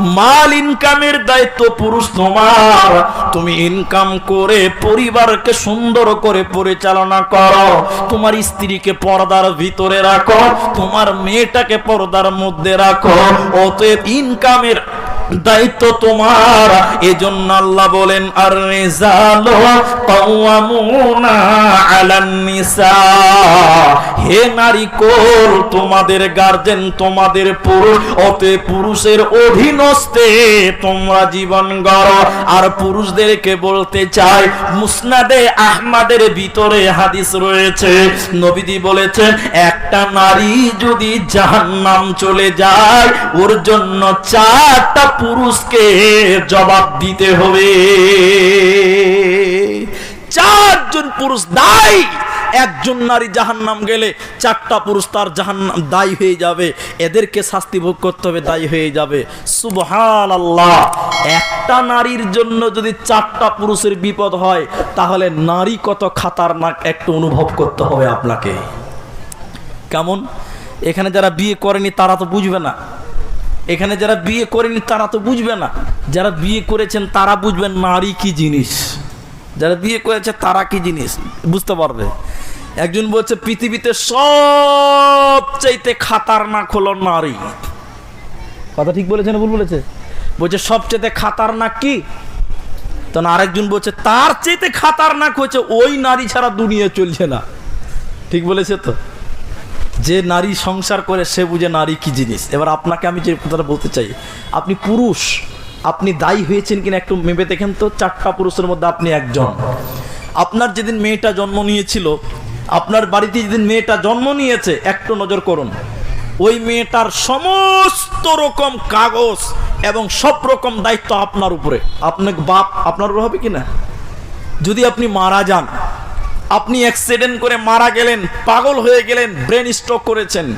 মাল ইনকামের দায়িত্ব পুরুষ তোমার। তুমি ইনকাম করে পরিবারকে সুন্দর করে পরিচালনা করো। তোমার স্ত্রীকে পর্দার ভিতরে রাখো। তোমার মেয়েটাকে পর্দার মধ্যে রাখো। অতএব ইনকামের দায়িত্ব তোমার। এজন্য আল্লাহ বলেন আর রেজালো হে নারী তোমাদের গার্জেন তোমাদের পুরুষ অতে পুরুষের অধীনস্থে তোমরা জীবন গড়। আর পুরুষদেরকে বলতে চাই, মুসনাদে আহমাদের ভিতরে হাদিস রয়েছে নবীদি বলেছেন, একটা নারী যদি জাহান্নাম চলে যায়, ওর জন্য চারটা পুরুষকে জবাব দিতে হবে। চারজন পুরুষ দায়ী, একজন নারী জাহান্নাম গেলে চারটা পুরুষ তার জাহান্নাম দায়ী হয়ে যাবে। এদেরকে শাস্তি ভোগ করতে হবে, দায়ী হয়ে যাবে। সুবহান আল্লাহ একটা নারীর জন্য যদি চারটা পুরুষের বিপদ হয়, তাহলে নারী কত খাতারনাক একটু অনুভব করতে হবে আপনাকে। কেমন? এখানে যারা বিয়ে করেনি তারা তো বুঝবে না। এখানে যারা বিয়ে করেনি তারা তো বুঝবে না। যারা বিয়ে করেছেন তারা বুঝবেন নারী কি জিনিস। যারা বিয়ে করেছে তারা কি জিনিস। বুঝতে পারবে? একজন বলছে, পৃথিবীতে সবচাইতে খাতারনাক হলো নারী। কথা ঠিক বলেছে না ভুল বলেছে? বলছে সবচেয়ে খাতারনাক কি? তখন আরেকজন বলছে, তার চাইতে খাতারনাক হচ্ছে ওই নারী ছাড়া দুনিয়া চলছে না। ঠিক বলেছে তো? যে নারী সংসার করে সে বুঝে নারী কি জিনিস। এবার আপনাকে আমি যে কথাটা বলতে চাই, আপনি পুরুষ, আপনি দায়ী হয়েছেন কিনা একটু ভেবে দেখেন তো, চারটা পুরুষের মধ্যে আপনি একজন। আপনার যেদিন মেয়েটা জন্ম নিয়েছিল, আপনার বাড়িতে যেদিন মেয়েটা জন্ম নিয়েছে, একটু নজর করুন। ওই মেয়েটার সমস্ত রকম কাগজ এবং সব রকম দায়িত্ব আপনার উপরে। আপনার বাপ, আপনার উপরে হবে কিনা? যদি আপনি মারা যান আপনি অ্যাক্সিডেন্ট করে মারা গেলেন, পাগল হয়ে গেলেন ব্রেন স্ট্রোক করেছেন।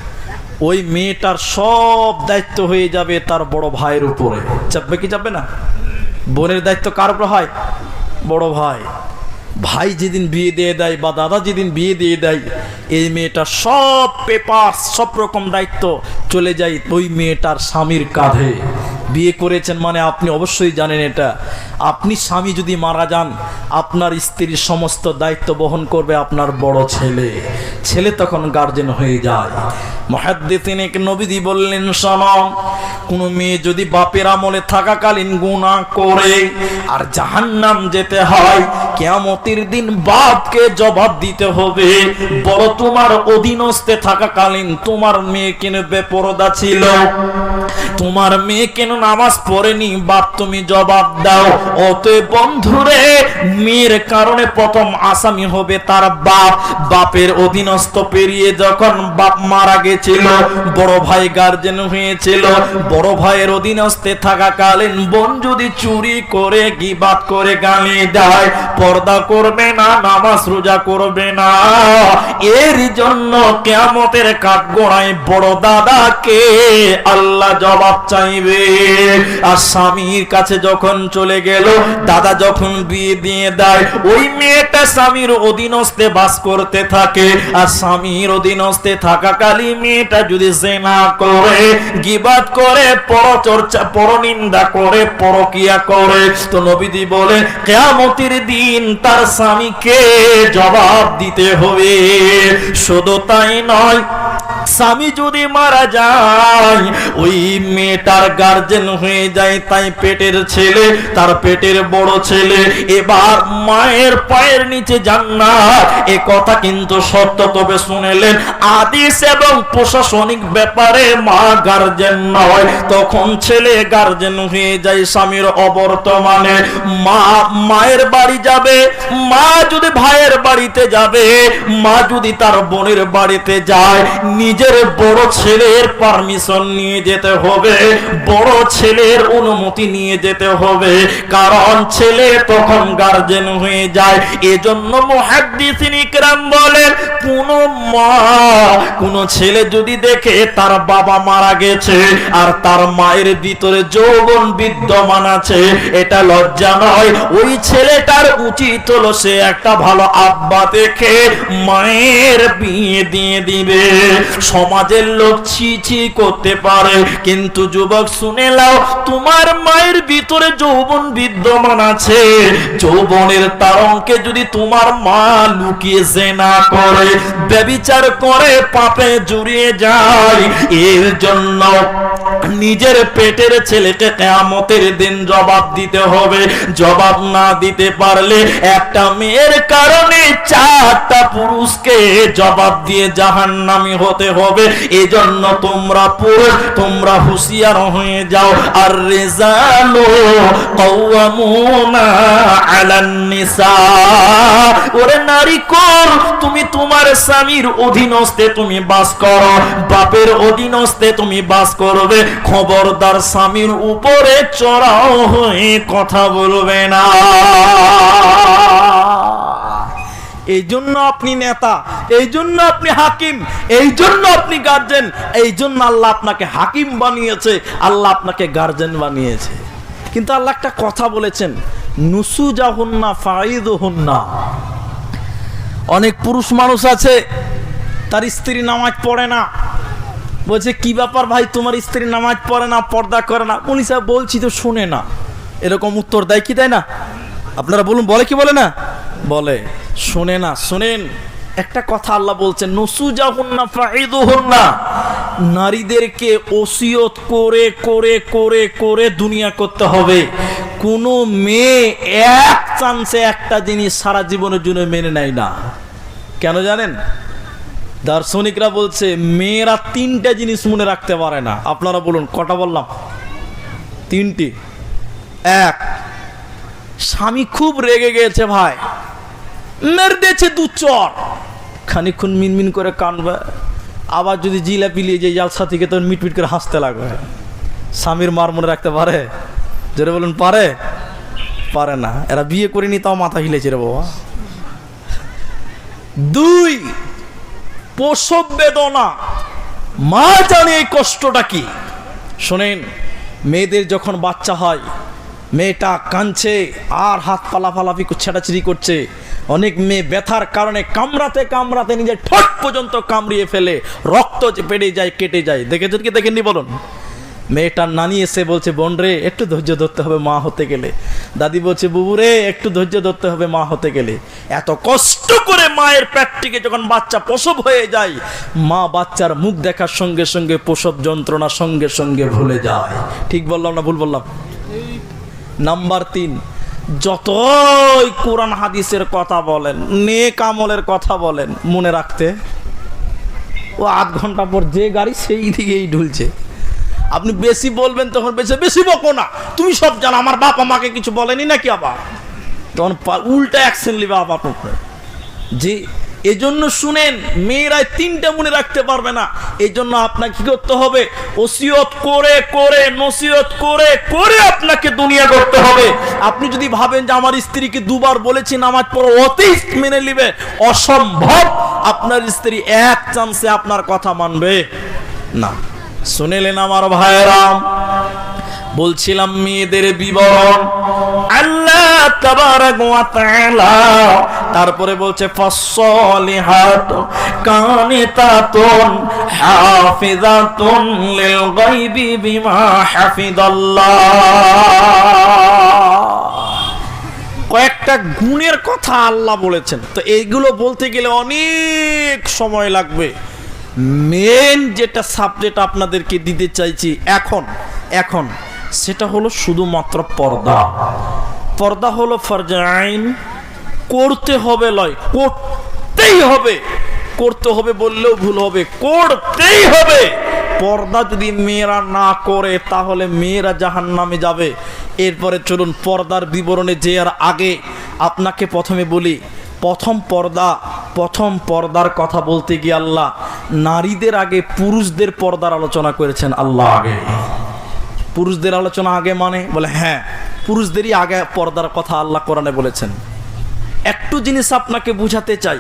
ওই মেয়েটার সব দায়িত্ব হয়ে যাবে তার বড় ভাইয়ের উপরে। চাপবে কি চাপবে না? বোনের দায়িত্ব কার উপর হয়? বড় ভাই। ভাই যেদিন বিয়ে দিয়ে দেয় বা দাদা যেদিন বিয়ে দিয়ে দেয়, এই মেয়েটার সব পেপার সব রকম দায়িত্ব চলে যায় ওই মেয়েটার স্বামীর কাঁধে। বিয়ে করেছেন মানে আপনি অবশ্যই জানেন এটা। আপনি স্বামী যদি মারা যান, আপনার স্ত্রীর সমস্ত দায়িত্ব বহন করবে আপনার বড় ছেলে। ছেলে তখন গার্জেন হয়ে যায়। মহাদ্দিন এক নবীদি বললেন সনম কোনো মেয়ে যদি বাপের আমলে থাকাকালীন গুণা করে আর জাহান্নাম যেতে হয়, কেয়ামতের দিন বাপকে জবাব দিতে হবে। বড় তোমার অধীনস্থে থাকাকালীন তোমার মেয়ে কেন বেপরদা ছিল? তোমার মেয়ে কেন নামাজ পড়েনি? বাপ, তুমি জবাব দাও। অতএব বন্ধুরে, মেয়ের কারণে প্রথম আসামি হবে তার বাপ। বাপের অধীনস্থ পেরিয়ে যখন বাপ মারা গেছিল, বড় ভাই গার্জেন হয়েছিল। বড় ভাইয়ের অধীনস্থে থাকাকালীন বোন যদি চুরি করে, গিবাদ করে গালি দেয়, পর্দা করবে না, নামাজ রোজা করবে না। এর জন্য কেয়ামতের কাঠ গোড়ায় বড় দাদাকে আল্লাহ জবাব চাইবে। আর স্বামীর কাছে যখন চলে গেল, দাদা যখন বিয়ে দিয়ে দেয়, ওই মেয়েটা স্বামীর অধীনস্থে বাস করতে থাকে। আর স্বামীর অধীনস্থে থাকাকালী মেয়েটা যদি জেনা করে, গিবাদ করে, পরচর্চা, পরনিন্দা করে, পরকিয়া করে, তো নবীদি বলে, কেয়ামতির দিন তার স্বামীকে জবাব দিতে হবে। শুধু তাই নয়, স্বামী যদি মারা যায়, ওই মেয়েটার গার্জেন হয়ে যায়, তাই পেটের ছেলে, তার পেটের বড় ছেলে। এবার মায়ের পায়ের নিচে জান্নাত। এ কথা কিন্তু সত্য, তবে শুনেলেন, আদিস এবং প্রশাসনিক ব্যাপারে মা গার্জেন নয়। তখন ছেলে গার্জেন হয়ে যায় স্বামীর অবর্তমানে। মা মায়ের বাড়ি যাবে, মা যদি ভাইয়ের বাড়িতে যাবে, মা যদি তার বোনের বাড়িতে যায়, নিজের বড় ছেলের পারমিশন নিয়ে যেতে হবে। বড় ছেলের অনুমতি নিয়ে যেতে হবে। কারণ ছেলে তখন গার্জেন হয়ে যায়। এজন্য মুহাদ্দিসিন ইকরাম বলেন, কোন মা, কোন ছেলে যদি দেখে তার বাবা মারা গেছে আর তার মায়ের ভিতরে যৌবন বিদ্যমান আছে, এটা লজ্জা নয়। ওই ছেলেটার উচিত হলো সে একটা ভালো আব্বা দেখে মায়ের বিয়ে দিয়ে দিবে। সমাজের লোক ছি ছি করতে পারে, কিন্তু কিন্তু যুবক, শুনে লাও তোমার মায়ের ভিতরে যৌবন বিদ্যমান আছে। যৌবনের তারঙ্কে যদি তোমার মা লুকিয়ে জেনা করে, ব্যবিচার করে, পাপে জুড়িয়ে যায়। এর জন্য নিজের পেটের ছেলেকে কেয়ামতের দিন জবাব দিতে হবে। জবাব না দিতে পারলে একটা মেয়ের কারণে চারটা পুরুষকে জবাব দিয়ে জাহান্নামী হতে হবে। এজন্য তোমরা পুরুষ, তোমরা হুঁশিয়ার হয়ে যাও। আর রেজালো কওয়ামুনা আলান ওরে নারী কর তুমি তোমার স্বামীর অধীনস্থে তুমি বাস করো। বাপের অধীনস্থে তুমি বাস করবে। খবরদার স্বামীর উপরে চড়াও হয়ে কথা বলবে না। এই জন্য আপনি নেতা এই জন্য আপনি হাকিম এই জন্য আপনি গার্জেন এই জন্য আল্লাহ আপনাকে হাকিম বানিয়েছে, আল্লাহ আপনাকে গার্জেন বানিয়েছে। কিন্তু আল্লাহ একটা কথা বলেছেন নুসু যাহুন্না ফাইদ না অনেক পুরুষ মানুষ আছে, তার স্ত্রী নামাজ পড়ে না। বলছে কি ব্যাপার ভাই, তোমার স্ত্রী নামাজ পড়ে না, পর্দা করে না। উনি সাহেব বলছি তো শুনে না। এরকম উত্তর দেয় কি দেয় না? আপনারা বলুন, বলে কি বলে না? বলে, শোনে না, শোনেন। একটা কথা আল্লাহ বলছেন নসু যখন না ফাইদুহুন না নারীদেরকে ওসিয়ত করে করে করে করে দুনিয়া করতে হবে। কোনো মেয়ে এক চান্সে একটা জিনিস সারা জীবনের জন্য মেনে নেয় না। কেন জানেন? দার্শনিকরা বলছে, মেয়েরা তিনটা জিনিস মনে রাখতে পারে না। আপনারা বলুন, কটা বললাম? তিনটি। এক, স্বামী খুব রেগে গেছে ভাই। মের দিয়েছে দু চর। খানিক্ষণ মিনমিন করে কানবে। আবার যদি জিলা পিলিয়ে যে জালসা থেকে তখন মিটমিট করে হাসতে লাগবে। স্বামীর মার মনে রাখতে পারে? জোরে বলুন, পারে? পারে না। এরা বিয়ে করেনি, তাও মাথা হিলেছে রে বাবা। দুই প্রসব বেদনা মা জানে এই কষ্টটা কি? শোনেন, মেয়েদের যখন বাচ্চা হয়, মেয়েটা কাঁদছে, আর হাত পালাফালাফি ছেঁড়াছিড়ি করছে। অনেক মেয়ে ব্যথার কারণে কামড়াতে কামড়াতে নিজের ঠোঁট পর্যন্ত কামড়িয়ে ফেলে। রক্ত বেড়ে যায়, কেটে যায়। দেখেছেন কি? দেখেননি বলুন। মেয়েটার নানি এসে বলছে, বোন রে, একটু ধৈর্য ধরতে হবে মা হতে গেলে। দাদি বলছে, বুবু রে, একটু ধৈর্য ধরতে হবে মা হতে গেলে। এত কষ্ট করে মায়ের পেট থেকে যখন বাচ্চা প্রসব হয়ে যায়, মা বাচ্চার মুখ দেখার সঙ্গে সঙ্গে প্রসব যন্ত্রণা সঙ্গে সঙ্গে ভুলে যায়। ঠিক বললাম না ভুল বললাম? নাম্বার তিন, যতই কোরআন হাদিসের কথা বলেন, নেক আমলের কথা বলেন, মনে রাখতে ও আধ ঘণ্টা পর যে গাড়ি সেই দিকেই ঢুলছে। আপনি বেশি বলবেন তখন বেশি বেশি বকো না। তুমি সব জানো, আমার বাপ আমাকে কিছু বলেনি নাকি আবার? তখন উল্টা অ্যাকশন নেবে আবার যে এজন্য শুনেন মেয়েরা তিনটা মনে রাখতে পারবে না। এই জন্য আপনাকে কি করতে হবে? ওসিয়ত করে করে নসিহত করে করে আপনাকে দুনিয়া করতে হবে। আপনি যদি ভাবেন যে আমার স্ত্রীকে দুবার বলেছি, নামাজ পড়ো অতি মেনে নিবে, অসম্ভব। আপনার স্ত্রী এক চান্সে আপনার কথা মানবে। না। শুনেলেন আমার ভাইরাম বলছিলাম, মেয়েদের বিবরণ। আল্লাহ তারপরে বলছে কয়েকটা গুণের কথা আল্লাহ বলেছেন। তো এইগুলো বলতে গেলে অনেক সময় লাগবে। মেন যেটা সাবজেক্ট আপনাদেরকে দিতে চাইছি এখন এখন, সেটা হলো শুধুমাত্র পর্দা। পর্দা হলো ফরজে আইন, করতে হবে লয়, করতেই হবে। করতে হবে বললেও ভুল হবে, করতেই হবে। পর্দা যদি মেয়েরা না করে, তাহলে মেয়েরা জাহান নামে যাবে। এরপরে চলুন পর্দার বিবরণে যে আর আগে আপনাকে প্রথমে বলি প্রথম পর্দা, প্রথম পর্দার কথা বলতে গিয়ে আল্লাহ নারীদের আগে পুরুষদের পর্দার আলোচনা করেছেন আল্লাহ আগে। পুরুষদের আলোচনা আগে মানে? বলে হ্যাঁ পুরুষদেরই আগে পর্দার কথা আল্লাহ কোরআনে বলেছেন। একটু জিনিস আপনাকে বুঝাতে চাই।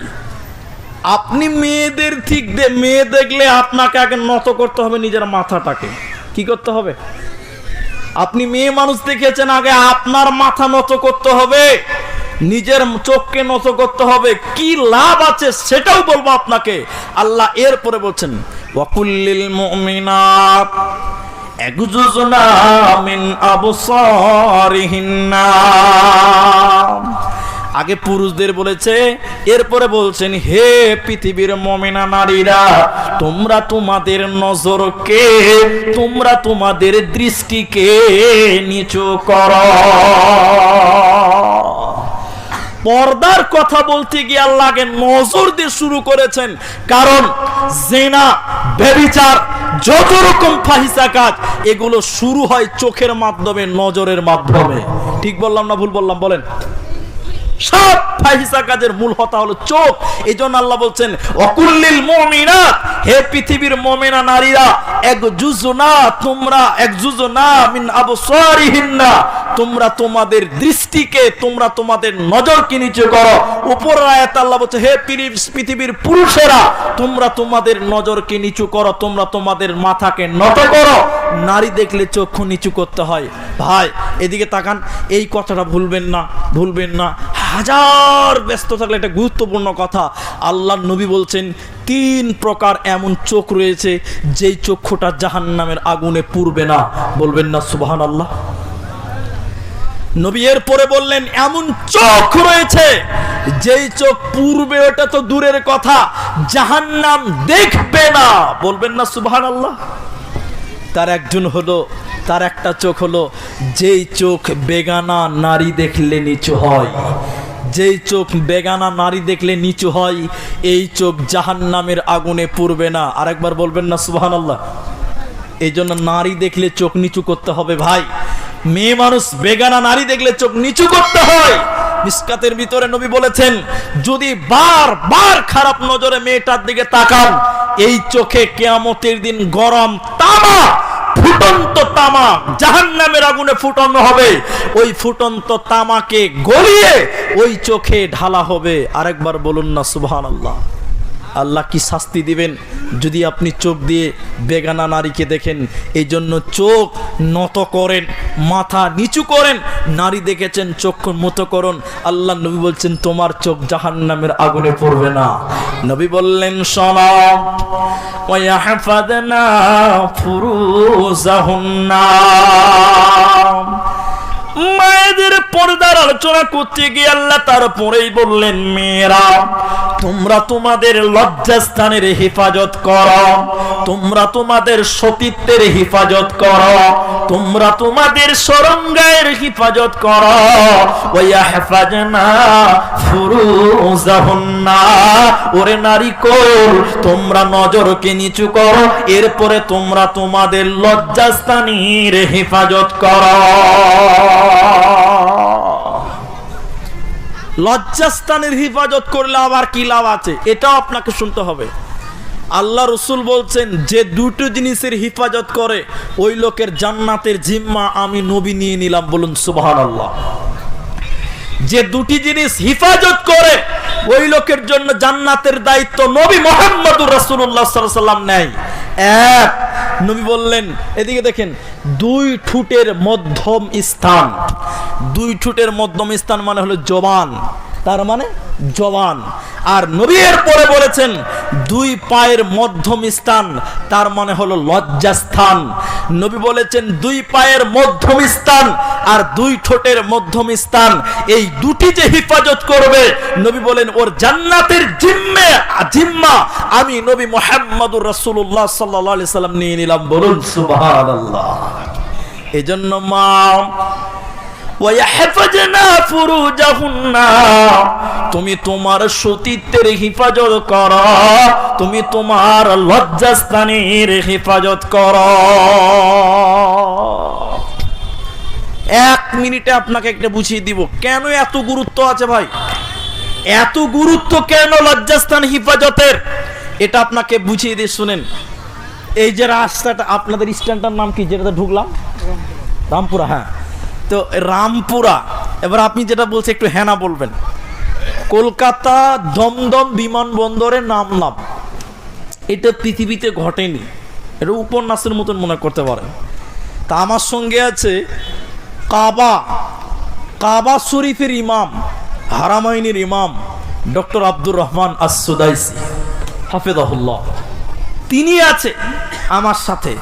আপনি মেয়েদের ঠিক মেয়ে দেখলে আপনাকে আগে নত করতে হবে নিজের মাথাটাকে। কি করতে হবে? আপনি মেয়ে মানুষ দেখেছেন আগে আপনার মাথা নত করতে হবে। নিজের চোখকে নত করতে হবে। কি লাভ আছে সেটাও বলব আপনাকে। আল্লাহ এরপরে বলছেন, ওয়াকুল্লিল মুমিনাত মিন আগে পুরুষদের বলেছে, এরপরে বলছেন, হে পৃথিবীর মমিনা নারীরা, তোমরা তোমাদের নজরকে, তোমরা তোমাদের দৃষ্টিকে নিচু করো। পর্দার কথা বলতে গিয়ে আল্লাহকে নজর দিয়ে শুরু করেছেন। কারণ জেনা বেবিচার যত রকম ফাহিসা কাজ, এগুলো শুরু হয় চোখের মাধ্যমে, নজরের মাধ্যমে। ঠিক বললাম না ভুল বললাম? বলেন। সব ফাহিসা কাজের মূল হতা হলো চোখ। এই জন্য আল্লাহ বলছেন, অকুল্লিল মুমিনাত, হে পৃথিবীর মুমিনা নারীরা, এক জুজনা তোমরা এক জুজনা মিন আবসারিহিন্না, তোমরা তোমাদের দৃষ্টিকে, তোমরা তোমাদের নজরকে নিচে করো উপর আয়াত আল্লাহ বলছে, হে পৃথিবীর- পুরুষেরা, তোমরা তোমাদের নজরকে নিচু করো, তোমরা তোমাদের মাথাকে নত করো। নারী দেখলে চক্ষু নিচু করতে হয়। ভাই, এদিকে তাকান, এই কথাটা ভুলবেন না ভুলবেন না। হাজার ব্যস্ত থাকলে একটা গুরুত্বপূর্ণ কথা। আল্লাহ নবী বলছেন, তিন প্রকার এমন চোখ রয়েছে, যেই চক্ষুটা জাহান্নামের আগুনে পুড়বে না। বলবেন না সুবহান আল্লাহ নবী এর পরে বললেন, এমন চোখ রয়েছে, যেই চোখ পূর্বে, ওটা তো দূরের কথা, জাহান্নাম দেখবে না। বলবেন না সুবহান আল্লাহ তার একজন হলো, তার একটা চোখ হলো, যেই চোখ বেগানা নারী দেখলে নিচু হয়। যেই চোখ বেগানা নারী দেখলে নিচু হয়, এই চোখ জাহান্নামের আগুনে পুড়বে না। আরেকবার বলবেন না সুবহান আল্লাহ এই জন্য নারী দেখলে চোখ নিচু করতে হবে ভাই। মেয়ে মানুষ বেগানা নারী দেখলে চোখ নিচু করতে হয়। মিসকাতের ভিতরে নবী বলেছেন, যদি বার বার খারাপ নজরে মেয়েটার দিকে তাকান এই চোখে কেয়ামতের দিন গরম তামা, ফুটন্ত তামা জাহান্নামের আগুনে ফুটানো হবে। ওই ফুটন্ত তামাকে গলিয়ে ওই চোখে ঢালা হবে। আরেকবার বলুন না, সুবহানাল্লাহ। আল্লাহ কি শাস্তি দিবেন? যদি আপনি চোখ দিয়ে বেগানা নারীকে দেখেন এই জন্য চোখ নত করেন, মাথা নিচু করেন, নারী দেখেছেন চক্ষু মতো করুন। আল্লাহ নবী বলছেন, তোমার চোখ জাহান নামের আগুনে পড়বে না। নবী বললেন সনম মায়েদের পর্দার আলোচনা করতে গিয়ে আল্লাহ তারপরেই বললেন, মেয়েরা তোমরা তোমাদের লজ্জাস্থানের হেফাজত করো। তোমরা তোমাদের সতীত্বের হেফাজত করো। তোমরা তোমাদের সরঙ্গায়ের হেফাজত করো। ওয়া হেফাজনা ফুরুজাহুন্না। ওরে নারী কোল, তোমরা নজরকে নিচু করো। এরপরে তোমরা তোমাদের লজ্জাস্থানের হেফাজত করো। লজ্জাস্থানের হেফাজত করলে আবার কি লাভ আছে? এটাও আপনাকে শুনতে হবে। আল্লাহ রসুল বলছেন, যে দুটো জিনিসের হেফাজত করে, ওই লোকের জান্নাতের জিম্মা আমি নবী নিয়ে নিলাম। বলুন সুবাহান আল্লাহ যে দুটি জিনিস হিফাজত করে, ওই লোকের জন্য জান্নাতের দায়িত্ব নবী মোহাম্মদুর আলাইহি সাল্লাম নেয়। এক। নবী বললেন, এদিকে দেখেন, দুই ঠুটের মধ্যম স্থান। দুই ঠুটের মধ্যম স্থান মানে হলো জবান। তার মানে জওয়ান। আর নবী এর পরে বলেছেন, দুই পায়ের মধ্যম স্থান, তার মানে হলো লজ্জাস্থান। নবী বলেছেন, দুই পায়ের মধ্যম স্থান আর দুই ঠোঁটের মধ্যম স্থান। এই দুটি যে হেফাজত করবে, নবী বলেন, ওর জান্নাতের জিম্মে, জিম্মা আমি নবী মোহাম্মদুর রাসূলুল্লাহ সাল্লাল্লাহু আলাইহি সাল্লাম নিয়ে নিলাম। বলুন, সুবহানাল্লাহ। এজন্য মা তুমি তোমার সতীত্বের হেফাজত কর। তুমি তোমার লজ্জাস্থানের হেফাজত কর। এক মিনিটে আপনাকে একটা বুঝিয়ে দিব, কেন এত গুরুত্ব আছে ভাই? এত গুরুত্ব কেন লজ্জাস্থান হেফাজতের? এটা আপনাকে বুঝিয়ে দিয়ে শুনেন। এই যে রাস্তাটা, আপনাদের স্ট্যান্ডটার নাম কি? যেটাতে ঢুকলাম? রামপুরা হ্যাঁ। তো রামপুরা, এবার আপনি যেটা বলছেন একটু হ্যাঁ না বলবেন। কলকাতা দমদম বিমানবন্দরে নামলাম। এটা পৃথিবীতে ঘটেনি। এটা উপন্যাসের মতন মনে করতে পারেন। তা আমার সঙ্গে আছে কাবা কাবা শরীফের ইমাম, হারামাইনের ইমাম, doctor Abdur Rahman As Sudais হাফেদাহুল্লাহ তিনি আছে আমার সাথে।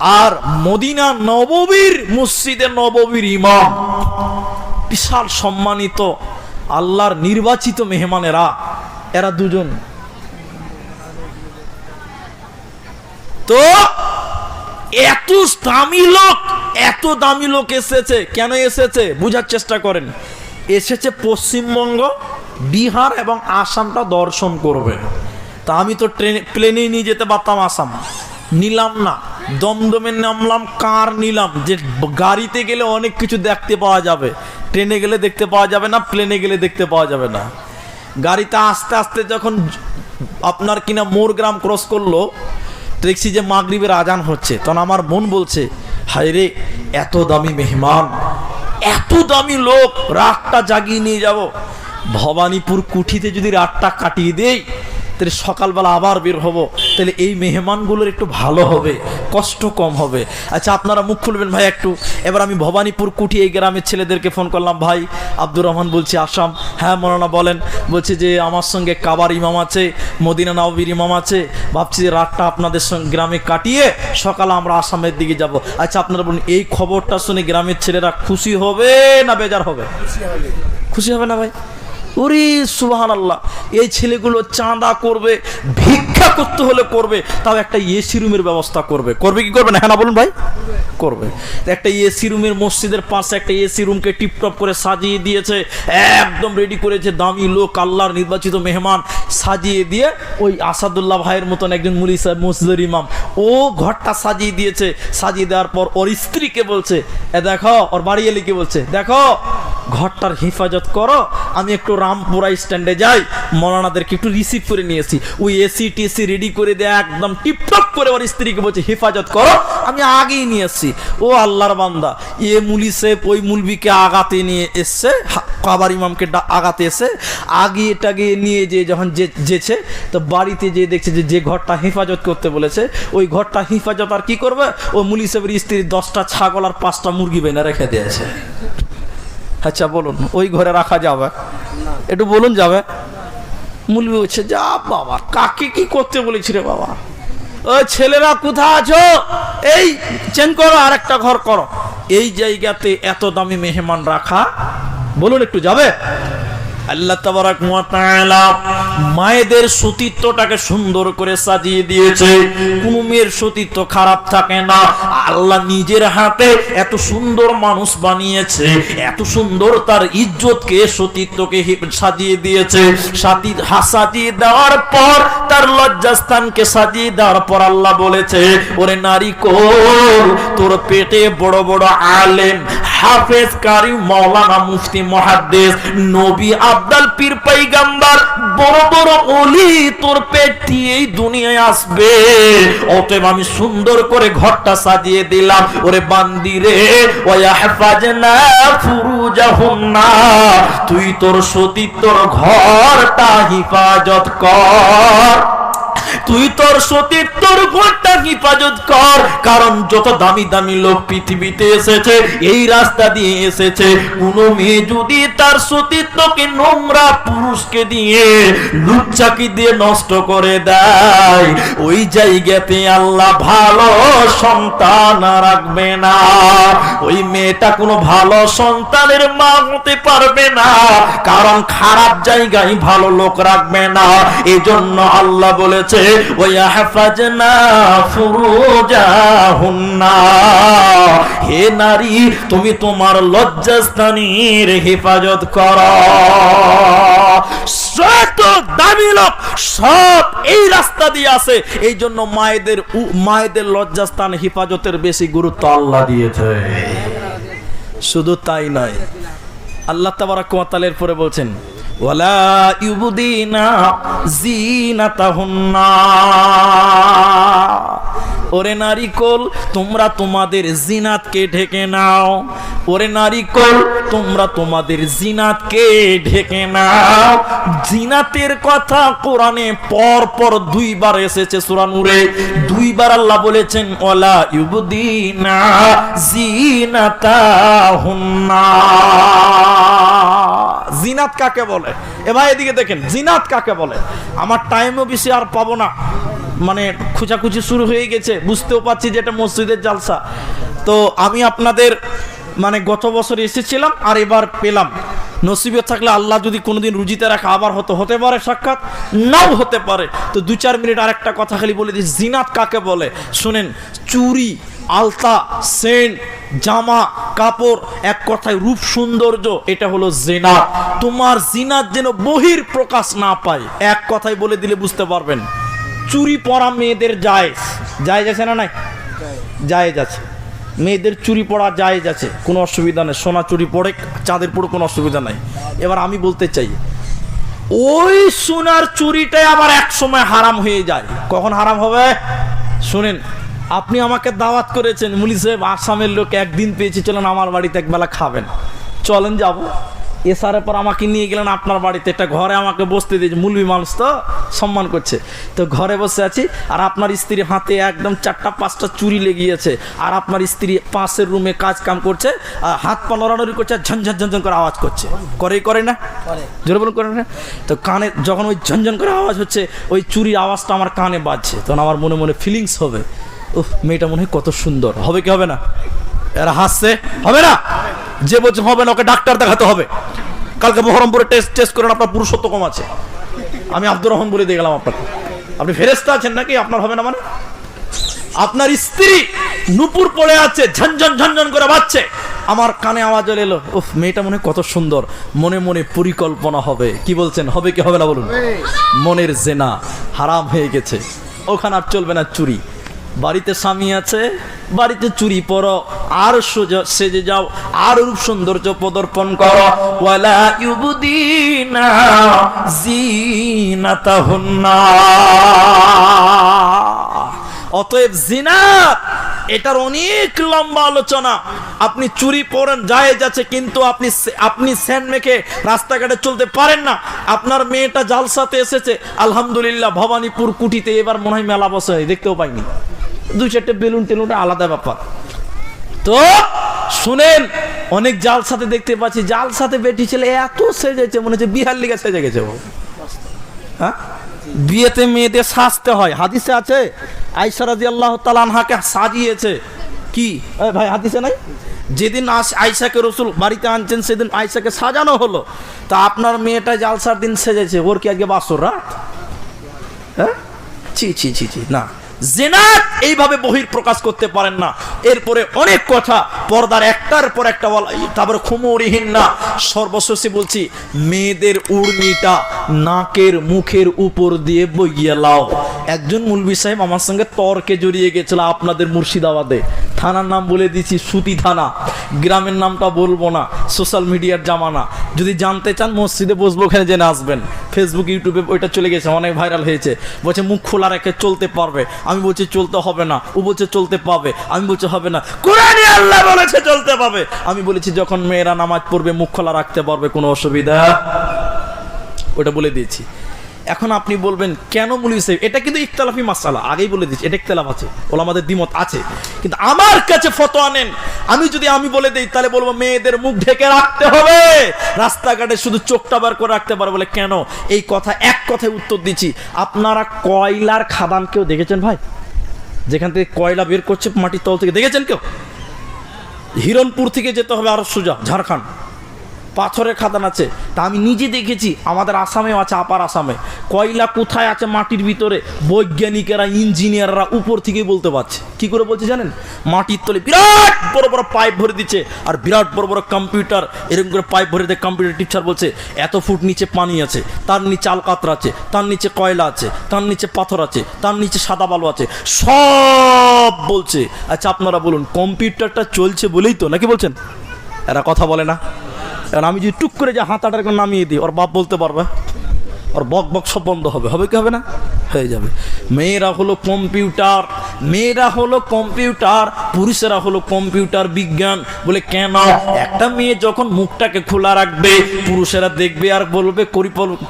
আর মদিনা নববীর, মসজিদে নববীর ইমাম। বিশাল সম্মানিত আল্লাহর নির্বাচিত মেহমানেরা, এরা দুজন। তো এত দামি লোক, এত দামি লোক এসেছে। কেন এসেছে? বুঝার চেষ্টা করেন। এসেছে পশ্চিমবঙ্গ, বিহার এবং আসামটা দর্শন করবে। তা আমি তো ট্রেনে, প্লেনেই নিয়ে যেতে পারতাম আসাম। নিলাম না। দমদমে নামলাম, কার নিলাম? যে গাড়িতে গেলে অনেক কিছু দেখতে পাওয়া যাবে। ট্রেনে গেলে দেখতে পাওয়া যাবে না, প্লেনে গেলে দেখতে পাওয়া যাবে না। গাড়িতে আস্তে আস্তে যখন আপনার কিনা মোর গ্রাম ক্রস করল, দেখছি যে মাগরিবের আজান হচ্ছে। তখন আমার মন বলছে, হায় রে, এত দামি মেহমান, এত দামি লোক, রাতটা জাগিয়ে নিয়ে যাব। ভবানীপুর কুঠিতে যদি রাতটা কাটিয়ে দেই, তাহলে সকালবেলা আবার বের হব। তাহলে এই মেহমানগুলোর একটু ভালো হবে, কষ্ট কম হবে। আচ্ছা আপনারা মুখ খুলবেন ভাই একটু। এবার আমি ভবানীপুর কুঠি এই গ্রামের ছেলেদেরকে ফোন করলাম, ভাই, আব্দুর রহমান বলছি আসাম। হ্যাঁ মৌলানা বলেন, বলছে যে, আমার সঙ্গে কাবার ইমাম আছে, মদিনা নবীর ইমাম আছে। ভাবছি যে, রাতটা আপনাদের সঙ্গে গ্রামে কাটিয়ে সকালে আমরা আসামের দিকে যাব। আচ্ছা আপনারা বলুন, এই খবরটা শুনে গ্রামের ছেলেরা খুশি হবে না বেজার হবে? খুশি হবে না ভাই? ওরে সুবাহান আল্লাহ এই ছেলেগুলো চাঁদা করবে, ভিক্ষা করতে হলে করবে, তাও একটা এসি রুমের ব্যবস্থা করবে। করবে কি করবে না? হ্যাঁ বলুন ভাই। করবে। একটা এসি রুমের মসজিদের পাশে একটা এসি রুমকে টিপটপ করে সাজিয়ে দিয়েছে, একদম রেডি করেছে দামি লোক, আল্লাহর নির্বাচিত মেহমান, সাজিয়ে দিয়ে ওই আসাদুল্লাহ ভাইয়ের মতন একজন মুলি সাহেব, মসজিদের ইমাম, ও ঘরটা সাজিয়ে দিয়েছে। সাজিয়ে দেওয়ার পর ওর স্ত্রীকে বলছে, এ দেখো, ওর বাড়ি এলে কি বলছে? দেখো ঘরটার হেফাজত করো। আমি একটু রামপুরা স্ট্যান্ডে যাই। মৌলানাদেরকে একটু রিসিভ করে নিয়েছি। ওই এসি টিসি রেডি করে দেয়, একদম টিপটপ করে ওর স্ত্রীকে বলছে, হেফাজত করো। আমি আগেই নিয়ে এসছি ও আল্লাহর বান্দা। এ মুলি সাহেব ওই মুলবিকে আগাতে নিয়ে এসছে। কাবার ইমামকে আগাতে এসে আগিয়ে টাগিয়ে নিয়ে যে যখন যে, যেছে, তো বাড়িতে যে দেখছে যে যে ঘরটা হেফাজত করতে বলেছে, ওই ঘরটা হেফাজত আর কি করবে? ও মুলি সাহেবের স্ত্রী দশটা ছাগল আর পাঁচটা মুরগি বেনে রেখে দিয়েছে। আচ্ছা বলুন, ওই ঘরে রাখা যাবে? একটু বলুন যাবে? মুলবি হচ্ছে যা বাবা, কাকে কি করতে বলেছি রে বাবা? ও, ছেলেরা কোথা আছো? এই চেঞ্জ করো, আর একটা ঘর করো। এই জায়গাতে এত দামি মেহমান রাখা? বলুন, একটু যাবে? আল্লাহ তাবারাক ওয়া তাআলা মায়েদের সতীত্বটাকে সুন্দর করে সাজিয়ে দিয়েছে। কোন মেয়ের সতীত্ব খারাপ থাকে না। আল্লাহ নিজের হাতে এত সুন্দর মানুষ বানিয়েছে। এত সুন্দর তার ইজ্জতকে, সতীত্বকে সাজিয়ে দিয়েছে। সাথী সাজিয়ে দেওয়ার পর তার লজ্জাস্থানকে সাজিয়ে দেওয়ার পর আল্লাহ বলেছে, ওরে নারী কোল, তোর পেটে বড় বড় আলেম হাফেজ কারি, মাওলানা মুফতি মহাদ্দেশ, নবী আব্দাল পীর পৈগাম্বার, বড় বড় অলি তোর পেট দিয়েই দুনিয়ায় আসবে। অতএব আমি সুন্দর করে ঘরটা সাজিয়ে দিলাম। ওরে বান্দিরে ওয়া হেফাজনা ফুরুজাহুন্না, তুই তোর সতীত্বর ঘরটা হিফাজত কর। তুই তোর সতীত্বর ঘরটা হিফাজত কর। কারণ যত দামি দামি লোক পৃথিবীতে এসেছে, এই রাস্তা দিয়ে এসেছে। কোন মেয়ে যদি তার সতীত্বকে নোংরা পুরুষকে দিয়ে লুচ্চাকি দিয়ে নষ্ট করে দেয়, ওই জায়গাতে আল্লাহ ভালো সন্তান রাখবে না। ওই মেয়েটা কোনো ভালো সন্তানের মা হতে পারবে না। কারণ খারাপ জায়গায় ভালো লোক রাখবে না। এজন্য আল্লাহ বলেছে হেফাজত করো। সব এই রাস্তা দিয়ে আসে এই জন্য মায়েদের মায়েদের লজ্জাস্থান হেফাজতের বেশি গুরুত্ব আল্লাহ দিয়েছে। শুধু তাই নয়, আল্লাহ তাবারাক ওয়া তাআলা এরপরে বলছেন ওয়ালা ইউবদিনা জিনাতাহুন্না ওরে নারিকল, তোমরা তোমাদের জিনাতকে ঢেকে নাও। ওরে নারিকল, তোমরা তোমাদের জিনাতকে ঢেকে নাও। জিনাতের কথা কোরআনে পর পর দুইবার এসেছে সূরা নূরে। দুইবার আল্লাহ বলেছেন, ওয়ালা ইউবদিনা জিনাতাহুন্না জিনাত কাকে বলে? এ ভাই এদিকে দেখেন, জিনাত কাকে বলে? আমার টাইমও বেশি আর পাবো না। মানে খুচাখুচি শুরু হয়ে গেছে, বুঝতেও পারছি যে এটা মসজিদের জালসা। তো আমি আপনাদের মানে গত বছর এসেছিলাম আর এবার পেলাম। নসিবে থাকলে আল্লাহ যদি কোনোদিন রুজিতে রাখা, আবার হতো, হতে পারে সাক্ষাৎ, নাও হতে পারে। তো দু চার মিনিট আরেকটা কথা খালি বলে দিই, জিনাত কাকে বলে? শুনেন, চুরি আলতা সেন্ট জামা, কাপড়, এক কথায় রূপ সৌন্দর্য, এটা হলো জেনা। তোমার জিনার যেন বহির প্রকাশ না পায়। এক কথায় বলে দিলে বুঝতে পারবেন। চুরি পরা মেয়েদের জায়েজ। জায়েজ আছে না নাই? জায়েজ আছে। মেয়েদের চুরি পড়া জায়েজ আছে। কোনো অসুবিধা নেই। সোনা চুরি পড়ে, চাঁদের পড়ে কোনো অসুবিধা নাই। এবার আমি বলতে চাই, ওই সোনার চুরিটাই আবার এক সময় হারাম হয়ে যায়। কখন হারাম হবে? শুনেন আপনি আমাকে দাওয়াত করেছেন। মুলি সাহেব আসামের লোক একদিন পেয়েছি চলেন আমার বাড়িতে একবেলা খাবেন। চলেন যাব। এসারের পর আমাকে নিয়ে গেলেন আপনার বাড়িতে। একটা ঘরে আমাকে বসতে দিয়েছে। মুলবি মানুষ তো সম্মান করছে। তো ঘরে বসে আছি আর আপনার স্ত্রী হাতে একদম চারটা পাঁচটা চুরি লেগিয়েছে। আর আপনার স্ত্রী পাশের রুমে কাজ কাম করছে আর হাত পা নড়ানড়ি করছে আর ঝনঝন ঝনঝন করে আওয়াজ করছে। করেই করে না? জোরে বলুন করে না? তো কানে যখন ওই ঝনঝন করে আওয়াজ হচ্ছে ওই চুরির আওয়াজটা আমার কানে বাজছে। তখন আমার মনে মনে ফিলিংস হবে। উফ মেয়েটা মনে হয় কত সুন্দর। হবে কি হবে না? এরা হাসছে। হবে না? যে বলছে হবে না ওকে ডাক্তার দেখাতে হবে। কালকে বহরমপুরে টেস্ট টেস্ট করেন আপনার পুরুষত্ব কম আছে। আমি আব্দুর রহমান বলে দিয়ে গেলাম আপনাকে। আপনি ফেরেস্তা আছেন নাকি? আপনার হবে না মানে? আপনার স্ত্রী নুপুর পড়ে আছে ঝনঝন ঝনঝন করে বাজছে। আমার কানে আওয়াজ এলো। উফ মেয়েটা মনে হয় কত সুন্দর। মনে মনে পরিকল্পনা হবে। কি বলছেন? হবে কি হবে না বলুন? মনের জেনা। হারাম হয়ে গেছে। ওখানে আর চলবে না চুরি। বাড়িতে স্বামী আছে, বাড়িতে চুরি পরো, আর সেজে যাও, আর রূপ সৌন্দর্য প্রদর্পণ করো। অতএব জিনা, এটার অনেক লম্বা আলোচনা। আপনি চুরি পরেন, জায়েজ আছে, কিন্তু আপনি আপনি স্যান্ড মেখে রাস্তাঘাটে চলতে পারেন না। আপনার মেয়েটা জালসাতে এসেছে, আলহামদুলিল্লাহ, ভবানীপুর কুটিতে এবার মনে হয় মেলা বসে দেখতেও পাইনি। দুই চারটে বেলুন টেলুনটা আলাদা ব্যাপার। তো শুনেন, অনেক জাল সাথে দেখতে পাচ্ছি জাল সাথে বেটি ছেলে এত সেজেছে, মনে হচ্ছে বিহার লিগে সেজে গেছে হ্যাঁ? বিয়েতে মেয়েদের সাজতে হয়। হাদিসে আছে আইসা রাজি আল্লাহ তালানহাকে সাজিয়েছে। কি? ভাই, হাদিসে নাই? যেদিন আইসাকে রসুল বাড়িতে আনছেন, সেদিন আইসাকে সাজানো হলো। তা আপনার মেয়েটা জালসার দিন সেজেছে। ওর কি আজকে বাসর রাত? হ্যাঁ? ছি ছি ছি ছি, না। জেনাত এইভাবে বহির প্রকাশ করতে পারেন না। এরপরে অনেক কথা, পর্দার একটার পর একটা তারপরে খুমরিহীন না সর্বশেষে বলছি, মেয়েদের উর্মিটা নাকের মুখের উপর দিয়ে বইয়ে লাও। একজন মুলবি সাহেব আমার সঙ্গে তর্কে জড়িয়ে গেছিল আপনাদের মুর্শিদাবাদে। থানার নাম বলে দিচ্ছি সুতি থানা। গ্রামের নামটা বলব না, সোশ্যাল মিডিয়ার জামানা। যদি জানতে চান, মসজিদে বসবো, ওখানে জেনে আসবেন। ফেসবুক, ইউটিউবে ওইটা চলে গেছে, অনেক ভাইরাল হয়েছে। বলছে, মুখ খোলা রেখে চলতে পারবে। আমি বলছি, চলতে হবে না। ও বলছে, চলতে পাবে। আমি বলছি, হবে না। কোরআনই আল্লাহ বলেছে, চলতে পাবে। আমি বলেছি, যখন মেয়েরা নামাজ পড়বে, মুখ খোলা রাখতে পারবে, কোনো অসুবিধা? ওটা বলে দিয়েছি। এখন আপনি বলবেন, কেন মুলি সাহেব এটা কিন্তু ইখতালাফি মাসালা, আগেই বলে দিচ্ছি এটা ইখতালাফ আছে ওলা আমাদের দ্বিমত আছে। কিন্তু আমার কাছে ফতোয়া নেন, আমি যদি আমি বলে দিই, তাহলে বলব মেয়েদের মুখ ঢেকে রাখতে হবে। রাস্তাঘাটে শুধু চোখটা বার করে রাখতে পারে বলে কেন? এই কথা এক কথায় উত্তর দিচ্ছি, আপনারা কয়লার খাদান কেউ দেখেছেন ভাই? যেখান থেকে কয়লা বের করছে মাটির তল থেকে, দেখেছেন কেউ? হিরণপুর থেকে যেতে হবে আরও সোজা, ঝাড়খণ্ড। পাথরের খাদান আছে। তা আমি নিজে দেখেছি, আমাদের আসামেও আছে, আপার আসামে। কয়লা কোথায় আছে মাটির ভিতরে? বৈজ্ঞানিকেরা, ইঞ্জিনিয়াররা উপর থেকেই বলতে পারছে। কি করে বলছে জানেন? মাটির তলে বিরাট বড় বড় পাইপ ভরে দিচ্ছে, আর বিরাট বড় বড় কম্পিউটার, এরকম করে পাইপ ভরে দেয় কম্পিউটার টিচার বলছে, এত ফুট নিচে পানি আছে, তার নিচে আলকাতরা আছে, তার নিচে কয়লা আছে, তার নিচে পাথর আছে, তার নিচে সাদা বালু আছে। সব বলছে। আচ্ছা আপনারা বলুন, কম্পিউটারটা চলছে বলেই তো, নাকি বলছেন? এরা কথা বলে না। আর আমি যদি টুক করে যে হাতাটার নামিয়ে দিই, ওর বাপ বলতে পারবে, ওর বক বক সব বন্ধ হবে। হবে কি হবে না? হয়ে যাবে। মেয়েরা হলো কম্পিউটার, মেয়েরা হলো কম্পিউটার, পুরুষেরা হলো কম্পিউটার বিজ্ঞান। বলে, কেন? একটা মেয়ে যখন মুখটাকে খোলা রাখবে, পুরুষেরা দেখবে আর বলবে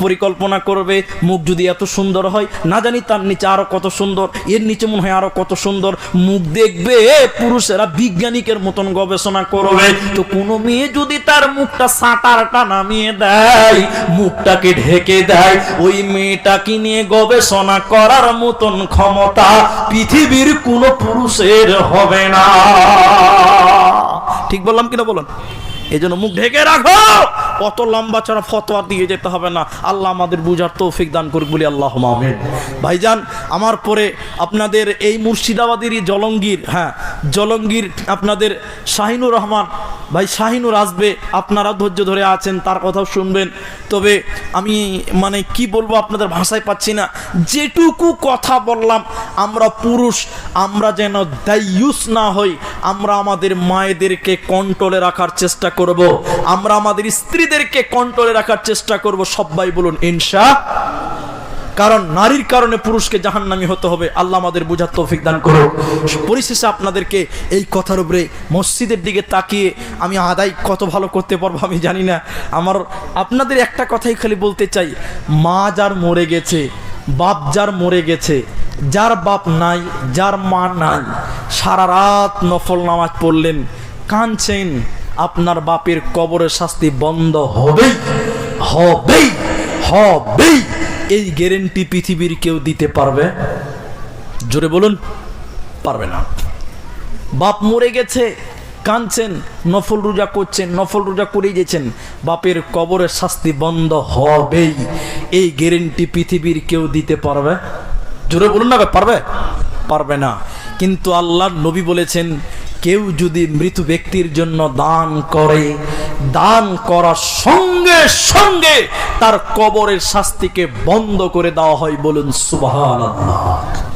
পরিকল্পনা করবে। মুখ যদি এত সুন্দর হয়, না জানি তার নিচে আরও কত সুন্দর, এর নিচে মনে হয় আরও কত সুন্দর। মুখ দেখবে, পুরুষেরা বিজ্ঞানিকের মতন গবেষণা করবে। তো কোনো মেয়ে যদি তার মুখটা সাঁতারটা নামিয়ে দেয়, মুখটাকে ঢেকে দেয়, ওই মেয়েটাকে নিয়ে গবেষণা করার মতন ক্ষমতা পৃথিবীর কোনো পুরুষের হবে না। ঠিক বললাম কিনা বলুন? এই জন্য মুখ ঢেকে রাখো। অত লম্বা চড়া ফতোয়া দিয়ে যেতে হবে না। আল্লাহ আমাদের বুঝার তৌফিক দান করুক বলি আল্লাহ আমিন। ভাইজান, আমার পরে আপনাদের এই মুর্শিদাবাদেরই জলঙ্গির হ্যাঁ জলঙ্গির আপনাদের শাহিনুর রহমান ভাই শাহিনুর আসবে, আপনারা ধৈর্য ধরে আছেন, তার কথাও শুনবেন। তবে আমি মানে কি বলব আপনাদের ভাষায় পাচ্ছি না। যেটুকু কথা বললাম, আমরা পুরুষ, আমরা যেন দায়ুস না হই, আমরা আমাদের মায়েদেরকে কন্ট্রোলে রাখার চেষ্টা করব। আমরা আমাদের স্ত্রীদেরকে কন্ট্রোলে রাখার চেষ্টা করব, সবাই বলুন, ইনশা কারণ নারীর কারণে পুরুষকে জাহান্নামি হতে হবে। আল্লাহ আমাদের বোঝার তৌফিক দান করো পরিশেষে আপনাদেরকে এই কথার উপরে মসজিদের দিকে তাকিয়ে আমি আদায় কত ভালো করতে পারব আমি জানি না। আমার, আপনাদের একটা কথাই খালি বলতে চাই। মা যার মরে গেছে, বাপ যার মরে গেছে, যার বাপ নাই, যার মা নাই, সারা রাত নফল নামাজ পড়লেন, কাঁদছেন, আপনার বাপের কবরের শাস্তি বন্ধ হবেই হবেই হবেই। এই গ্যারেন্টি পৃথিবীর কেউ দিতে পারবে? জোরে বলুন, পারবে না। বাপ মরে গেছে, কাঁদছেন, নফল রোজা করছেন, নফল রোজা করেই গেছেন, বাপের কবরের শাস্তি বন্ধ হবেই। এই গ্যারেন্টি পৃথিবীর কেউ দিতে পারবে? জোরে বলুন না, পারবে? পারবে না। কিন্তু আল্লাহ নবী বলেছেন কেউ যদি মৃত ব্যক্তির জন্য দান করে, দান করার সঙ্গে সঙ্গে তার কবরের শাস্তিকে বন্ধ করে দেওয়া হয় বলুন সুবহানাল্লাহ।